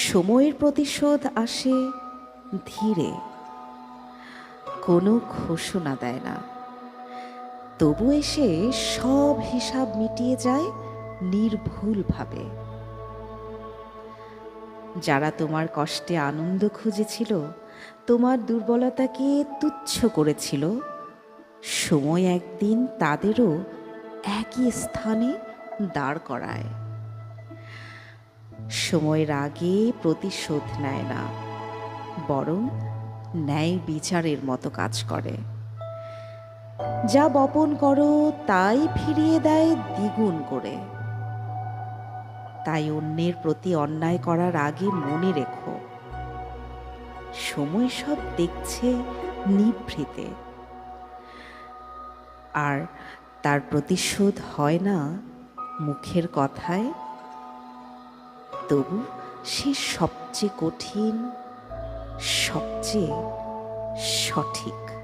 সময়ের প্রতিশোধ আসে ধীরে। কোনো ঘোষণা দেয় না। তবু এসে সব হিসাব মিটিয়ে যায় নির্ভুলভাবে। যারা তোমার কষ্টে আনন্দ খুঁজেছিল, তোমার দুর্বলতাকে তুচ্ছ করেছিল, সময় একদিন তাদেরও একই স্থানে দাঁড় করায়। সময়ের আগে প্রতিশোধ নেয় না, বরং ন্যায় বিচারের মতো কাজ করে। যা বপন করো তাই ফিরিয়ে দেয় দ্বিগুণ করে। তাই অন্যের প্রতি অন্যায় করার আগে মনে রেখো। সময় সব দেখছে নিভৃতে। আর তার প্রতিশোধ হয় না মুখের কথায় তবু সে সবচেয়ে কঠিন সবচেয়ে সঠিক।